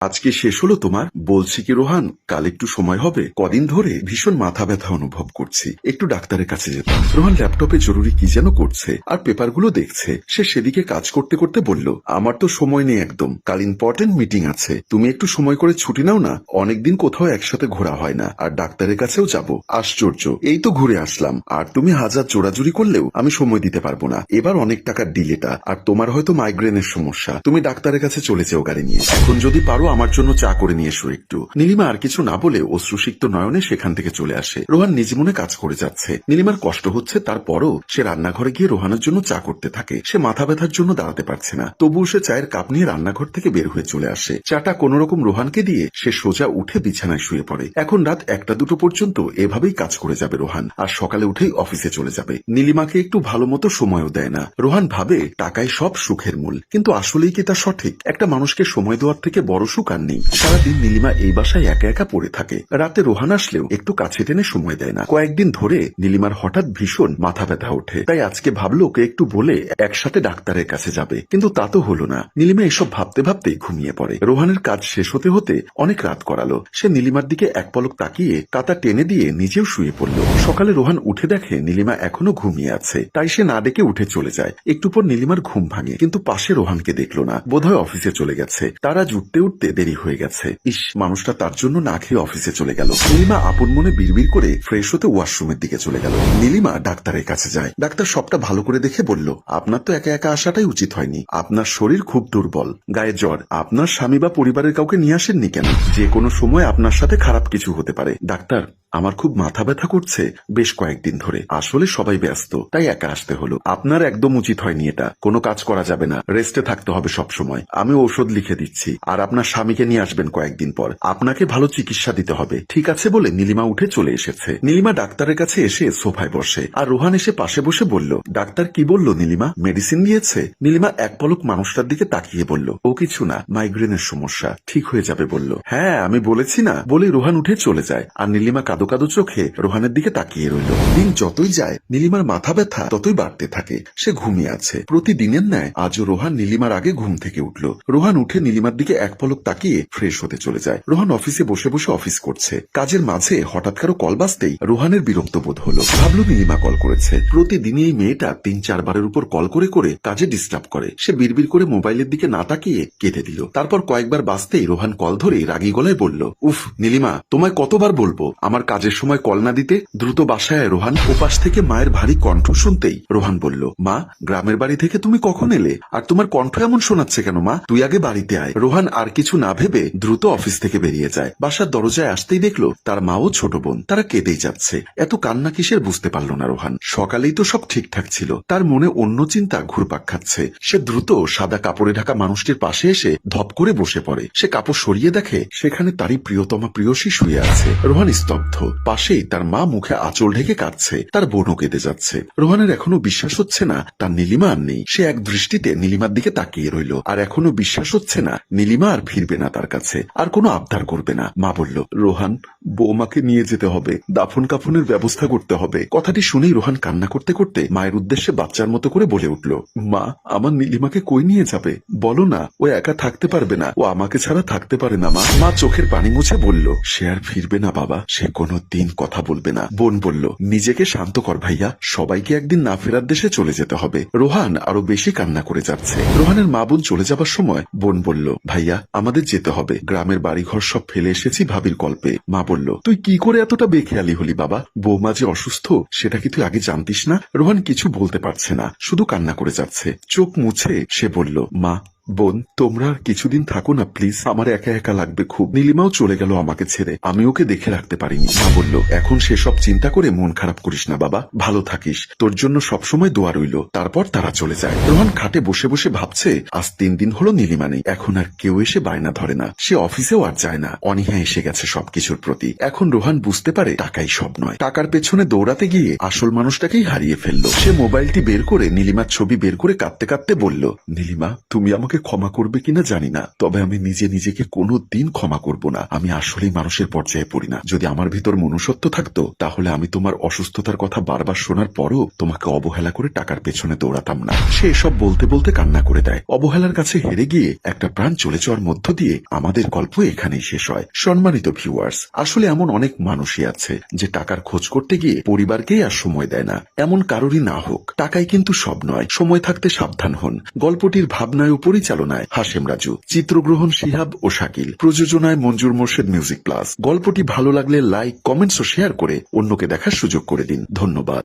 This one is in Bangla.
আজকে শেষ হলো তোমার? বলছি কি রোহান, কাল একটু সময় হবে? কদিন ধরে ভীষণ মাথা ব্যথা অনুভব করছি। একটু ডাক্তারের কাছে যেতাম রোহান ল্যাপটপে জরুরি কি যেন করছে আর পেপারগুলো দেখছে। সে সেদিকে কাজ করতে করতে বলল, আমার তো সময় নেই একদম। কাল ইম্পর্টেন্ট মিটিং আছে। তুমি একটু সময় করে ছুটি নাও না। অনেকদিন কোথাও একসাথে ঘোরা হয় না। আর ডাক্তারের কাছেও যাব। আশ্চর্য। এই তো ঘুরে আসলাম। আর তুমি হাজার জোরাজুরি করলেও আমি সময় দিতে পারব না। এবার অনেক টাকার ডিলেটা আর তোমার হয়তো মাইগ্রেনের সমস্যা। তুমি ডাক্তারের কাছে চলে যেও গাড়ি নিয়ে। এখন যদি পারো আমার জন্য চা করে নিয়ে এসো একটু। নীলিমা আর কিছু না বলে অশ্রুসিক্ত নয়নে সেখান থেকে চলে আসে। রোহান নিজ মনে কাজ করে যাচ্ছে। নীলিমার কষ্ট হচ্ছে, তারপরও সে রান্নাঘরে গিয়ে রোহানের জন্য চা করতে থাকে। সে মাথা ব্যথার জন্য দাঁড়াতে পারছে না। তবুও সে চায়ের কাপ নিয়ে রান্নাঘর থেকে বের হয়ে চলে আসে। চাটা কোন রকম রোহানকে দিয়ে সে সোজা উঠে বিছানায় শুয়ে পড়ে। এখন রাত একটা দুটো পর্যন্ত এভাবেই কাজ করে যাবে রোহান, আর সকালে উঠেই অফিসে চলে যাবে। নীলিমাকে একটু ভালো মতো সময়ও দেয় না। রোহান ভাবে, টাকায় সব সুখের মূল। কিন্তু আসলেই কি তা সঠিক? একটা মানুষকে সময় দেওয়ার থেকে বড় সুখ আর নেই। সারাদিন নীলিমা এই বাসায় একা একা পড়ে থাকে। রাতে রোহান আসলেও একটু কাছে টেনে সময় দেয় না। কয়েকদিন ধরে নীলিমার হঠাৎ ভীষণ মাথা ব্যথা ওঠে। তাই আজকে ভাবলো ওকে একটু বলে একসাথে ডাক্তারের কাছে যাবে। কিন্তু তা তো হলো না। নীলিমা এসব ভাবতে ভাবতেই ঘুমিয়ে পড়ে। রোহানের কাজ শেষ হতে হতে অনেক রাত করালো। সে নীলিমার দিকে এক পলক তাকিয়ে কাতা টেনে দিয়ে নিজেও শুয়ে পড়ল। সকালে রোহান উঠে দেখে নীলিমা এখনও ঘুমিয়ে আছে। তাই সে না ডেকে উঠে চলে যায়। একটু পর নীলিমার ঘুম ভাঙে। কিন্তু পাশে রোহানকে দেখল না। বোধহয় অফিসে চলে গেছে। তারা জুটতে উঠতে দেরি হয়ে গেছে। ইস, মানুষটা তার জন্য না খেয়ে অফিসে চলে গেল। নীলিমা আপন মনে বিড়বিড় করে ফ্রেশ হতে ওয়াশরুমের দিকে চলে গেল। নীলিমা ডাক্তারের কাছে যায়। ডাক্তার সবটা ভালো করে দেখে বলল, আপনার তো একা একা আসাটাই উচিত হয়নি। আপনার শরীর খুব দুর্বল, গায়ে জ্বর। আপনার স্বামী বা পরিবারের কাউকে নিয়ে আসেননি কেন? যে কোনো সময় আপনার সাথে খারাপ কিছু হতে পারে। ডাক্তার আমার খুব মাথা ব্যথা করছে। বেশ কয়েকদিন ধরে। আসলে সবাই ব্যস্ত। তাই একা আসতে হলো। আপনার একদম উচিত হয়নি এটা। কোনো কাজ করা যাবে না। রেস্টে থাকতে হবে সব সময় আমি ঔষধ লিখে দিচ্ছি। আর আপনার স্বামীকে নিয়ে আসবেন কয়েকদিন পর। আপনাকে ভালো চিকিৎসা দিতে হবে। ঠিক আছে বলে নীলিমা উঠে চলে এসেছে। নীলিমা ডাক্তারের কাছে এসে সোফায় বসে। আর রোহান এসে পাশে বসে বলল, ডাক্তার কি বলল নীলিমা? মেডিসিন দিয়েছে? নীলিমা এক পলক মানুষটার দিকে তাকিয়ে বলল, ও কিছু না। মাইগ্রেনের সমস্যা। ঠিক হয়ে যাবে, বলল। হ্যাঁ আমি বলেছি না। বলে রোহান উঠে চলে যায়। আর নীলিমা কাদো কাদো চোখে রোহানের দিকে তাকিয়ে রইল। দিন যতই যায়, নীলিমার মাথা ব্যথা ততই বাড়তে থাকে। সে ঘুমিয়ে আছে। প্রতিদিনের ন্যায় আজও রোহান নীলিমার আগে ঘুম থেকে উঠল। রোহান উঠে নীলিমার দিকে এক পলক তাকিয়ে ফ্রেশ হতে চলে যায়। রোহান অফিসে বসে বসে অফিস করছে। কাজের মাঝে হঠাৎ কারও কল বাজতেই রোহানের বিরক্ত বোধ হলো। ভাবলো নীলিমা কল করেছে। প্রতিদিনই এই মেয়েটা তিন চারবারের উপর কল করে করে কাজে ডিস্টার্ব করে। সে বিড়বিড় করে মোবাইলের দিকে না তাকিয়ে কেটে দিল। তারপর কয়েকবার বাজতেই রোহান কল ধরে রাগী গলায় বলল, উফ, নীলিমা, তোমায় কতবার বলব? আমার কাজের সময় কল না দিতে দ্রুত বাসায় রোহান। ওপাশ থেকে মায়ের ভারী কণ্ঠ শুনতেই রোহান বলল, মা, গ্রামের বাড়ি থেকে তুমি কখন এলে? আর তোমার কণ্ঠ এমন শোনাচ্ছে কেন, মা? তুই আগে বাড়িতে আয়। রোহান আর কিছু না ভেবে দ্রুত অফিস থেকে বেরিয়ে যায়। বাসার দরজায় আসতেই দেখল, তার মা ও ছোট বোন। তারা কেঁদেই যাচ্ছে। এত কান্না কিসের বুঝতে পারল না রোহান। সকালেই তো সব ঠিকঠাক ছিল। তার মনে অন্য চিন্তা ঘুরপাক খাচ্ছে। সে দ্রুত সাদা কাপড়ে ঢাকা মানুষটির পাশে এসে ধপ করে বসে পড়ে। সে কাপড় সরিয়ে দেখে সেখানে তারই প্রিয়তমা প্রিয়সী শুয়ে আছে। রোহান স্তব্ধ। পাশেই তার মা মুখে আঁচল ঢেকে কাঁদছে। তার বোনও কেঁদে যাচ্ছে। রোহানের এখনও বিশ্বাস হচ্ছে না, তার নীলিমা আর নেই। সে এক দৃষ্টিতে নীলিমার দিকে তাকিয়ে রইল। আর এখনও বিশ্বাস হচ্ছে না, নীলিমা আর ফিরবে না তার কাছে। আর কোনো আবদার করবে না। মা বলল, রোহান, বৌমাকে নিয়ে যেতে হবে। দাফন কাফনের ব্যবস্থা করতে হবে। কথাটি শুনেই রোহান কান্না করতে করতে মায়ের উদ্দেশ্যে বাচ্চার মতো করে বলে উঠল, মা, আমার নীলিমাকে কই নিয়ে যাবে? বলো না, ও একা থাকতে পারবে না। ও আমাকে ছাড়া থাকতে পারে না, মা। মা চোখের পানি মুছে বলল, সে আর ফিরবে না, বাবা। সে কোনো দিন কথা বলবে না। বোন বলল, নিজেকে শান্ত কর ভাইয়া, সবাইকে একদিন না ফেরার দেশে চলে যেতে হবে। রোহান আরও বেশি কান্না করে যাচ্ছে। রোহানের মা বোন চলে যাবার সময় বোন বলল, ভাইয়া, আমাদের যেতে হবে। গ্রামের বাড়িঘর সব ফেলে এসেছি ভাবির কল্পে। মা বলল, তুই কি করে এতটা বেখেয়ালি হলি বাবা? বৌমা যে অসুস্থ, সেটা কি তুই আগে জানতিস না? রোহান কিছু বলতে পারছে না, শুধু কান্না করে যাচ্ছে। চোখ মুছে সে বলল, মা বোন, তোমরা আর কিছুদিন থাকো না, প্লিজ। আমার একা একা লাগবে খুব। নীলিমাও চলে গেল আমাকে ছেড়ে। আমি ওকে দেখে রাখতে পারিনি। মা বলল, এখন সেসব চিন্তা করে মন খারাপ করিস না, বাবা। ভালো থাকিস। তোর জন্য সবসময় দোয়া রইল। তারপর তারা চলে যায়। রোহান খাটে বসে বসে ভাবছে, আজ তিন দিন হলো নীলিমা নেই। এখন আর কেউ এসে বায়না ধরে না। সে অফিসেও আর যায় না। অনীহা এসে গেছে সবকিছুর প্রতি। এখন রোহান বুঝতে পারে, টাকাই সব নয়। টাকার পেছনে দৌড়াতে গিয়ে আসল মানুষটাকেই হারিয়ে ফেলল। সে মোবাইলটি বের করে নীলিমার ছবি বের করে কাঁদতে কাঁদতে বলল, নীলিমা, তুমি আমাকে আমাকে ক্ষমা করবে কিনা জানি না। তবে আমি নিজে নিজেকে কোনো দিন ক্ষমা করব না। আমি আসলেই মানুষের পর্যায়ে পড়ি না। যদি আমার ভিতর মনুষ্যত্ব থাকতো, তাহলে আমি তোমার অসুস্থতার কথা বারবার শোনার পরও তোমাকে অবহেলা করে টাকার পেছনে দৌড়াতাম না। সে এসব বলতে বলতে কান্না করে দেয়। অবহেলার কাছে হেরে গিয়ে একটা প্রাণ চলে যাওয়ার মধ্য দিয়ে আমাদের গল্প এখানেই শেষ হয়। সম্মানিত ভিউয়ার্স, আসলে এমন অনেক মানুষই আছে যে টাকার খোঁজ করতে গিয়ে পরিবারকেই আর সময় দেয় না। এমন কারোরই না হোক। টাকাই কিন্তু সব নয়। সময় থাকতে সাবধান হন। গল্পটির ভাবনায় ও পরিচালনায় হাশেম রাজু, চিত্রগ্রহণ শিহাব ও শাকিল, প্রযোজনায় মঞ্জুর মোর্শেদ মিউজিক প্লাস। গল্পটি ভালো লাগলে লাইক, কমেন্টস ও শেয়ার করে অন্যকে দেখার সুযোগ করে দিন। ধন্যবাদ।